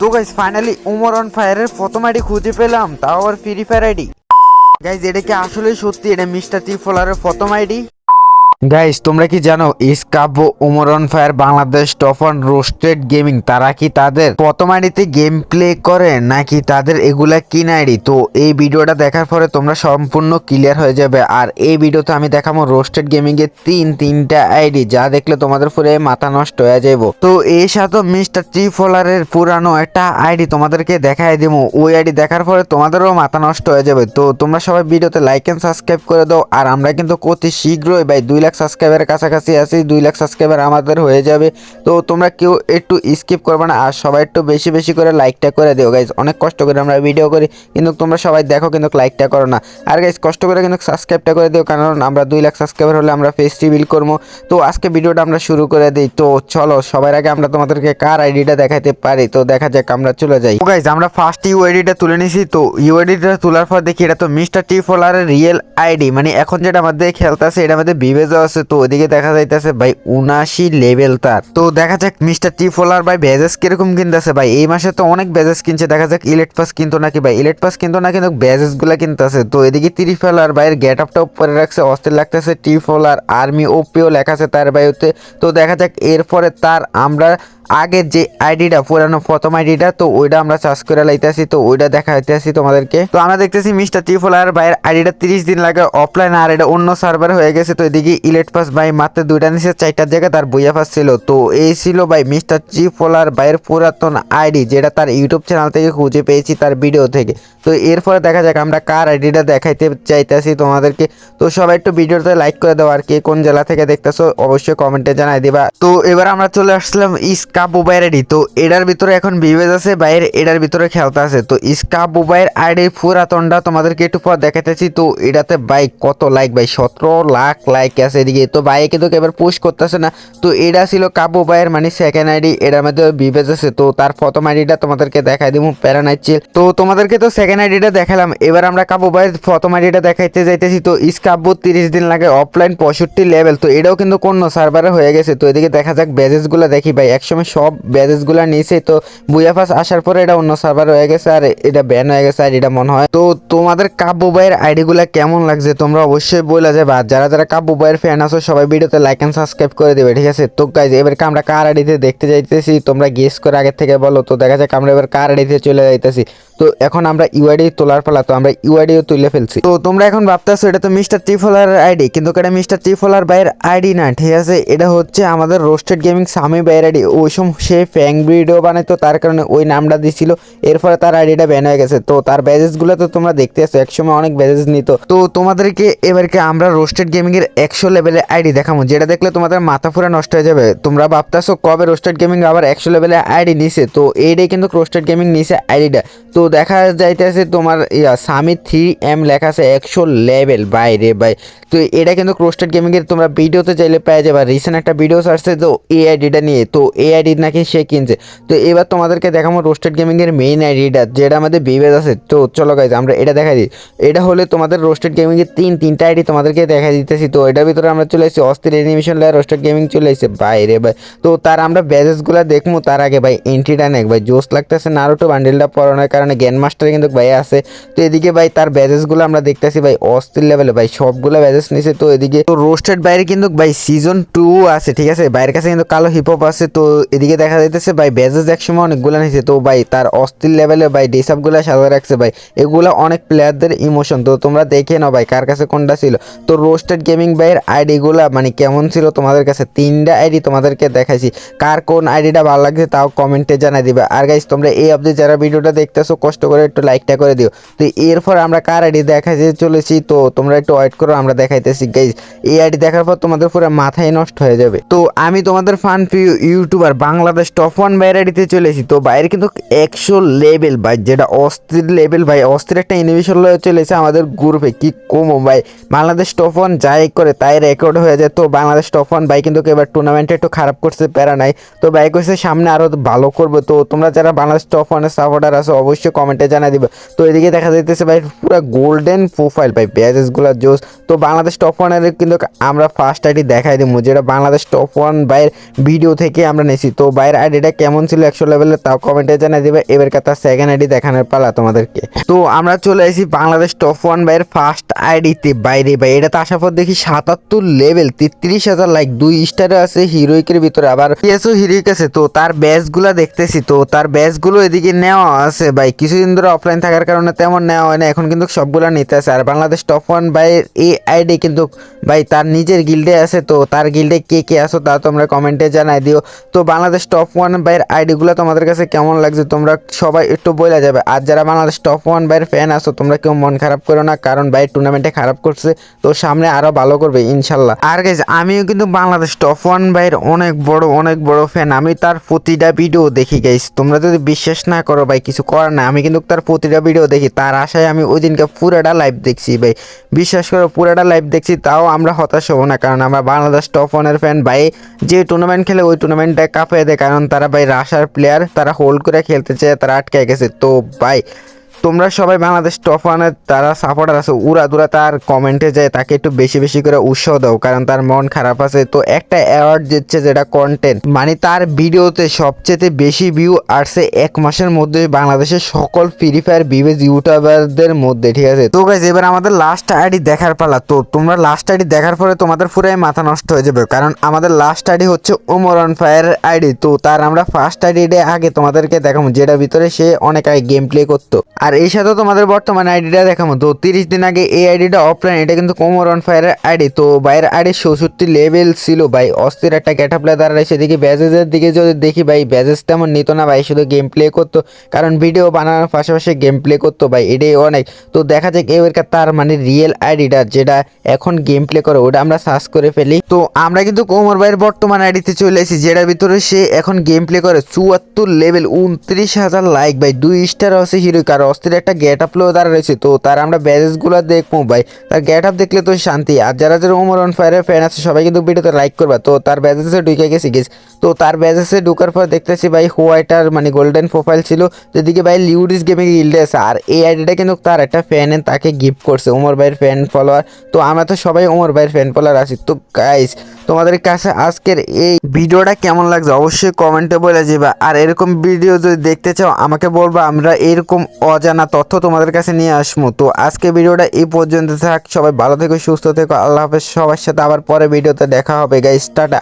তো guys finally Umar on ফায়ারের প্রথম আইডি খুঁজে পেলাম, তাও আবার ফ্রি ফায়ার আইডি গাইজ এটা কি আসলে সত্যি? এটা মিস্টার ত্রিফলারের প্রথম আইডি গাইজ তোমরা কি জানো ইসকাবো Umar on fire Bangladesh top on roasted gaming তারা কি তাদের প্রথম আইডিতে গেম প্লে করে নাকি তাদের এগুলা কিনা আইডি? তো এই ভিডিওটা দেখার পরে তোমরা সম্পূর্ণ ক্লিয়ার হয়ে যাবে। আর এই ভিডিওতে আমি দেখাবো রোস্টেড গেমিং এর তিন, তিনটা আইডি, যা দেখলে তোমাদের পুরো মাথা নষ্ট হয়ে যাইব। তো এই সাথে মিস্টার ত্রিফলারের পুরানো একটা আইডি তোমাদেরকে দেখাই দিব। ওই আইডি দেখার পরে তোমাদেরও মাথা নষ্ট হয়ে যাবে। তো তোমরা সবাই ভিডিওতে লাইক এন্ড সাবস্ক্রাইব করে দাও। আর আমরা কিন্তু অতি শীঘ্রই, ভাই, দুই লাখ সাবস্ক্রাইবারের কাছাকাছি আছি, দুই লাখ সাবস্ক্রাইবার আমাদের হয়ে যাবে। তো তোমরা কেউ একটু স্কিপ করবে না, আর সবাই একটু বেশি বেশি করে লাইকটা করে দিও গাইজ অনেক কষ্ট করে আমরা ভিডিও করি, কিন্তু তোমরা সবাই দেখো কিন্তু লাইকটা করো না। আর গাইজ কষ্ট করে কিন্তু সাবস্ক্রাইবটা করে দিও, কারণ আমরা দুই লাখ সাবস্ক্রাইবার হলে আমরা ফেস্টিভেল করব। তো আজকে ভিডিওটা আমরা শুরু করে দিই। তো চলো, সবার আগে আমরা তোমাদেরকে কার আইডিটা দেখাতে পারি? তো দেখা যাক আমরা চলে যাই। গাইজ আমরা ফার্স্ট ইউ আইডিটা তুলে নিছি। তো ইউ আইডিটা তোলার পর দেখি, এটা তো মিস্টার টি ফলারের রিয়েল আইডি মানে এখন যেটা আমাদের খেলতেছে এটা আমাদের বিবেজ আছে, তো ওইদিকে দেখা যাইতেছে ভাই উনাশি লেভেল তার। তো দেখা যাক মিস্টার টি ফলার ভাই বেজেস কীরকম কিনতেছে ভাই। এই মাসে তো অনেক বেজেস কিনছে, দেখা যাক ইলেট পাস কিনতো নাকি ভাই। ইলেট পাস কিনতো না কিন্তু বেজেসগুলা কিনতেছে। তো এদিকে ত্রি ফলার ভাইয়ের গেট আপটা উপরে রাখছে, অস্থির লাগতেছে টি ফলার আর্মি ওপিও লেখা আছে তার ভাই তো দেখা যাক এরপরে তার আমরা আগের যে আইডিটা, পুরানো প্রথম আইডিটা, তো ওইটা আমরা চার্জ করে লাইতেছি, তো ওইটা দেখা হইতেছি তোমাদেরকে। তো আমরা দেখতেছি মিস্টার ত্রিফলার ভাইয়ের আইডিটা তিরিশ দিন লাগে অফলাইন আর এটা অন্য সার্ভার হয়ে গেছে, তো এদিকে ইলেট পাস ভাই মাত্র দুইটা নিচে চারটার জায়গায় তার বইয়া পাস ছিল। তো এই ছিল ভাই মিস্টার ত্রিফলার ভাইয়ের পুরাতন আইডি, যেটা তার ইউটিউব চ্যানেল থেকে খুঁজে পেয়েছি তার ভিডিও থেকে। তো এরপরে দেখা যাক আমরা কার আইডিটা দেখাইতে চাইতেছি তোমাদেরকে। তো সবাই একটু ভিডিওতে লাইক করে দাও, আর কে কোন জেলা থেকে দেখতেছো, অবশ্যই কমেন্টে জানাই দিবা। তো এবার আমরা চলে আসলাম ইস্কা বুবাইয়ের আইডি। তো এটার ভিতরে এখন বিবেজ আছে বাইরের এটার ভিতরে খেলতে আছে। তো ইস্কা বুবাইয়ের আইডি পুরাতনটা তোমাদেরকে একটু পর দেখাতেছি তো এটাতে বাইক কত লাইক ভাই? সতেরো লাখ লাইক আছে এদিকে। তো বাইকে কিন্তু এবার পোস্ট করতেছে না। তো এটা ছিল কাবু ভাইয়ের মানে সেকেন্ড আইডি, এটার মধ্যে বিবেজ আছে। তো তার প্রথম আইডিটা তোমাদেরকে দেখাই দিব প্যারানাইচিল তো তোমাদেরকে তো সেকেন্ড আইডিটা দেখালাম। এবার আমরা কাবু ভাইয়ের প্রথম আইডিটা দেখাইতে যাইতেছি। তো ইস্কাব্বু তিরিশ দিন লাগে অফলাইন পঁয়ষট্টি লেভেল তো এটাও কিন্তু কোন সার্ভারে হয়ে গেছে। তো এদিকে দেখা যাক ব্যাজেসগুলো দেখি ভাই। একসময় সব ব্যাজেসগুলো নিয়েছে। তো বুয়াফাস আসার পরে এটা অন্য সার্ভার হয়ে গেছে আর এটা ব্যান হয়ে গেছে আর এটা মনে হয়। তো তোমাদের কাব্য ভাইয়ের আইডিগুলো কেমন লাগছে তোমরা অবশ্যই বলে যাবে। আর যারা যারা কাব্য ভাইয়ের ফ্যান আছো, সবাই ভিডিওতে লাইক অ্যান্ড সাবস্ক্রাইব করে দেবে, ঠিক আছে? তো গাইজ এবার আমরা কার আইডিতে দেখতে যাইতেছি? তোমরা গেস করে আগের থেকে বলো। তো দেখা যাক আমরা এবার কার আইডিতে চলে যাইতেছি। তো এখন আমরা ইউআইডি তোলার পালা, তো আমরা ইউআইডিও তুলে ফেলছি। তো তোমরা এখন ভাবতেছো, এটা তো মিস্টার ত্রিফলার আইডি, কিন্তু এটা মিস্টার ত্রিফলার বাইয়ের আইডি না? ঠিক আছে, এটা হচ্ছে আমাদের রোস্টেড গেমিং সামি বাইয়ের আইডি। ওই সময় সে ফ্যাং ভিডিও বানাইতো, তার কারণে ওই নামটা দিছিল। এর ফলে তার আইডিটা ব্যান হয়ে গেছে। তো তার ব্যাজেসগুলো তো তোমরা দেখতে আসছো একসময় অনেক ব্যাজেস নিত। তো তোমাদেরকে এবারকে আমরা রোস্টেড গেমিং এর একশো লেভেলের আইডি দেখাবো। যেটা দেখলে তোমাদের মাথা পুরো নষ্ট হয়ে যাবে। তোমরা ভাবতেছো, কবে রোস্টেড গেমিং আবার একশো লেভেলের আইডি নিছে? তো এইটাই কিন্তু রোস্টেড গেমিং নিছে আইডিটা। তো দেখা যাইতেছে তোমার সামি থ্রি এম লেখা আছে একশো লেভেল বাইরে বাই তো এটা কিন্তু রোস্টেড গেমিং এর তোমরা ভিডিওতে চাইলে পেয়ে যাবে। রিসেন্ট একটা ভিডিও আসছে তো এই আইডিটা নিয়ে। তো এই আইডি নাকি সে কিনছে। তো এবার তোমাদেরকে দেখাবো রোস্টেড গেমিং এর মেইন আইডিটা যেটা আমাদের বিবেজ আছে। তো চলো গাইজ আমরা এটা দেখা দিই। এটা হলে তোমাদের রোস্টেড গেমিং এর তিন, তিনটা আইডি তোমাদেরকে দেখা দিতেছি। তো এটার ভিতরে আমরা চলে এসেছি অস্থির অ্যানিমেশন লেয়ার রোস্টেড গেমিং চলে এসেছে বাইরে, ভাই। তো তার আমরা ব্যাজেসগুলো দেখব তার আগে, ভাই। এন্ট্রিটা নেক, ভাই। জোস লাগতেছে নারুটো বান্ডেলটা পড়ানোর কারণে জ্ঞান মাস্টার কিন্তু ভাই আছে। তো এদিকে ভাই তার ব্যাজেসগুলো আমরা দেখতেছি ভাই অস্থির লেভেলে ভাই সবগুলো ব্যাজেস নিছে। তো এদিকে তো রোস্টেড বাইরে কিন্তু ভাই সিজন টু আছে, ঠিক আছে? বাইরের কাছে কিন্তু কালো হিপহপ আছে। তো এদিকে দেখা যাইতেছে ভাই ব্যাজেস একসময় অনেকগুলো নিছে। তো ভাই তার অস্থির লেভেলে ভাই ডিসাপগুলো সাজা রাখছে ভাই। এগুলো অনেক প্লেয়ারদের ইমোশন তো তোমরা দেখে নাও ভাই কার কাছে কোনটা ছিল। তো রোস্টেড গেমিং ভাইয়ের আইডিগুলো মানে কেমন ছিল তোমাদের কাছে? তিনটা আইডি তোমাদেরকে দেখাইছি। কার কোন আইডিটা ভালো লাগছে তাও কমেন্টে জানাই দিবে। আর গাইজ তোমরা এই অবধি যারা ভিডিওটা দেখতেছো কষ্ট করে একটু লাইকটা করে দিও। তো এরপর আমরা কার আইডি দেখাইতে চলেছি? তো তোমরা একটু ওয়েট করো, আমরা দেখাইতেছি। গাইজ এই আইডি দেখার পর তোমাদের পুরো মাথায় নষ্ট হয়ে যাবে। তো আমি তোমাদের ফান প্রিয় ইউটিউবার বাংলাদেশ টপ ওয়ান বাইরের আইডিতে চলেছি। তো বাইরে কিন্তু একশো লেভেল ভাই, যেটা অস্থির লেভেল ভাই, অস্থির একটা ইনোভেশন লয়ে চলেছে আমাদের গ্রুপে কি কমো ভাই, বাংলাদেশ টপ ওয়ান যাই করে তাই রেকর্ড হয়ে যায়। তো বাংলাদেশ টপ ওয়ান ভাই কিন্তু এবার টুর্নামেন্টে একটু খারাপ করছে, প্যারা নাই। তো ভাই কইছে সামনে আরও ভালো করবে। তো তোমরা যারা বাংলাদেশ টপ ওয়ানের সাপোর্টার আছো, অবশ্যই কমেন্টে জানাই দিবে। তো এদিকে দেখা যাইতেছে ভাই, পুরো গোল্ডেন প্রোফাইল ভাই ব্যাজেসগুলো জোস। তো বাংলাদেশ টপ ওয়ানের কিন্তু আমরা ফার্স্ট আইডি দেখাই দিব যেটা বাংলাদেশ টপ ওয়ান বাইয়ের ভিডিও থেকে আমরা নিয়েছি তো বাইরের আইডিটা কেমন ছিল একশো লেভেলের তাও কমেন্টে জানাই দিবে। এবার কথা সেকেন্ড আইডি দেখানোর পালা তোমাদেরকে। তো আমরা চলে এসেছি বাংলাদেশ টপ ওয়ান বাইয়ের ফার্স্ট আইডিতে বাইরে ভাই, এটা তো আসার পর দেখি সাতাত্তর লেভেল তেত্রিশ হাজার লাইক দুই স্টারে আছে হিরোইকের ভিতরে, আবার পিএসও হিরোইক আছে। তো তার ব্যাচগুলো দেখতেছি, তো তার ব্যাচগুলো এদিকে নেওয়া আছে ভাই। কিছুদিন ধরে অফলাইন থাকার কারণে তেমন নেওয়া হয় না, এখন কিন্তু সবগুলো নিতে আছে। আর বাংলাদেশ টপ ওয়ান বাইয়ের এই আইডি কিন্তু ভাই তার নিজের গিল্ডে আছে, তো তার গিল্ডে কে কে আছো তা তোমরা কমেন্টে জানাই দিও। তো বাংলাদেশ টপ ওয়ান বাইয়ের আইডিগুলো তোমাদের কাছে কেমন লাগছে তোমরা সবাই একটু বলে যাবে। আর যারা বাংলাদেশ টপ ওয়ান বাইয়ের ফ্যান আছো, তোমরা কেউ মন খারাপ করো না, কারণ ভাই টুর্নামেন্টে খারাপ করছে, তো সামনে আরও ভালো করবে, ইনশাল্লাহ। আর গেছে আমিও কিন্তু বাংলাদেশ টপ ওয়ান বাইয়ের অনেক বড় অনেক বড় ফ্যান আমি তার প্রতিটা ভিডিও দেখি গাইজ তোমরা যদি বিশ্বাস না করো ভাই, কিছু করার না আমি কিন্তু তার প্রতিটা ভিডিও দেখি। তার আশায় আমি ওই দিনকে পুরোটা লাইভ দেখছি ভাই। বিশ্বাস করো, পুরোটা লাইভ দেখছি, তাও আমরা হতাশ হব না। কারণ আমরা বাংলাদেশ টপ ওয়ানের ফ্যান ভাই। যে টুর্নামেন্ট খেলে ওই টুর্নামেন্টটা কাঁপিয়ে দেয়। কারণ তারা ভাই রাশার প্লেয়ার তারা হোল্ড করে খেলতে চায়, তারা আটকে গেছে। তো ভাই তোমরা সবাই বাংলাদেশ টপ ওয়ানের তারা সাপোর্টার আছে, উড়া দুরা তার কমেন্টে যায়, তাকে একটু বেশি বেশি করে উৎসাহ দাও, কারণ তার মন খারাপ আছে। তো একটা অ্যাওয়ার্ড দিচ্ছে যেটা কন্টেন্ট মানে তার ভিডিওতে সবচেয়ে বেশি ভিউ আসছে এক মাসের মধ্যে বাংলাদেশের সকল ফ্রি ফায়ার বিবেজ ইউটিউবারদের মধ্যে, ঠিক আছে? তো গাইজ এবার আমাদের লাস্ট আইডি দেখার পালা। তো তোমরা লাস্ট আইডি দেখার পরে তোমাদের পুরাই মাথা নষ্ট হয়ে যাবে, কারণ আমাদের লাস্ট আইডি হচ্ছে ওমর অন ফায়ার আইডি তো তার আমরা ফার্স্ট আইডি আগে তোমাদেরকে দেখাবো যেটা ভিতরে সে অনেক আগে গেম প্লে করতো। আর এই সাথে তোমাদের বর্তমান আইডিটা দেখাবো। তো তিরিশ দিন আগে এই আইডিটা অফলাইন এটা কিন্তু কোমর অন ফায়ারের আইডি। তো বাইরের আইডি চৌষট্টি লেভেল ছিল। ভাই, অস্থির একটা ক্যাটা প্লে দাঁড়ায়। সেদিকে ব্যাজেজের দিকে যদি দেখি, ভাই ব্যাজেস তেমন নিত না। ভাই, শুধু গেম প্লে করতো। কারণ ভিডিও বানানোর পাশাপাশি গেম প্লে করতো। ভাই, এটাই অনেক। তো দেখা যাক এবার তার মানে রিয়েল আইডিটা যেটা এখন গেম প্লে করে, ওটা আমরা সার্চ করে ফেলি। তো আমরা কিন্তু কোমর ভাইয়ের বর্তমান আইডিতে চলে এসেছি। যেটার ভিতরে সে এখন গেম প্লে করে চুয়াত্তর লেভেল উনত্রিশ হাজার লাইক ভাই, দুই স্টার আছে হিরো কার অস্থির একটা গেট আপ দাঁড়া রয়েছে। তো তার আমরা ব্যাজেসগুলো দেখব ভাই। তার গেট আপ দেখলে তো শান্তি। আর যারা যারা ওমর অন ফায়ারের ফ্যান আছে, সবাই কিন্তু ভিডিওতে লাইক করবা। তো তার ব্যাজেসে ঢুকে গেছি গেছি তো তার ব্যাজেসে ঢুকার পর দেখতেছি ভাই হোয়াইটার মানে গোল্ডেন প্রোফাইল ছিল। যেদিকে ভাই লিউডিস গেমে গিল্ডে আছে। আর এই আইডিটা কিন্তু তার একটা ফ্যান তাকে গিফট করছে ওমর ভাইয়ের ফ্যান ফলোয়ার তো আমরা তো সবাই ওমর ভাইয়ের ফ্যান ফলোয়ার আছি। তো গাইস তোমাদের কাছে আজকের এই ভিডিওটা কেমন লাগছে অবশ্যই কমেন্টে বলে যাবে আর এরকম ভিডিও যদি দেখতে চাও, আমাকে বলবা। আমরা এরকম অজানা তথ্য তোমাদের কাছে নিয়ে আসব তো আজকে ভিডিওটা এই পর্যন্ত থাক। সবাই ভালো থেকো, সুস্থ থেকো। আল্লাহ হাফেজ। সবার সাথে আবার পরে ভিডিওতে দেখা হবে। Guys, tata.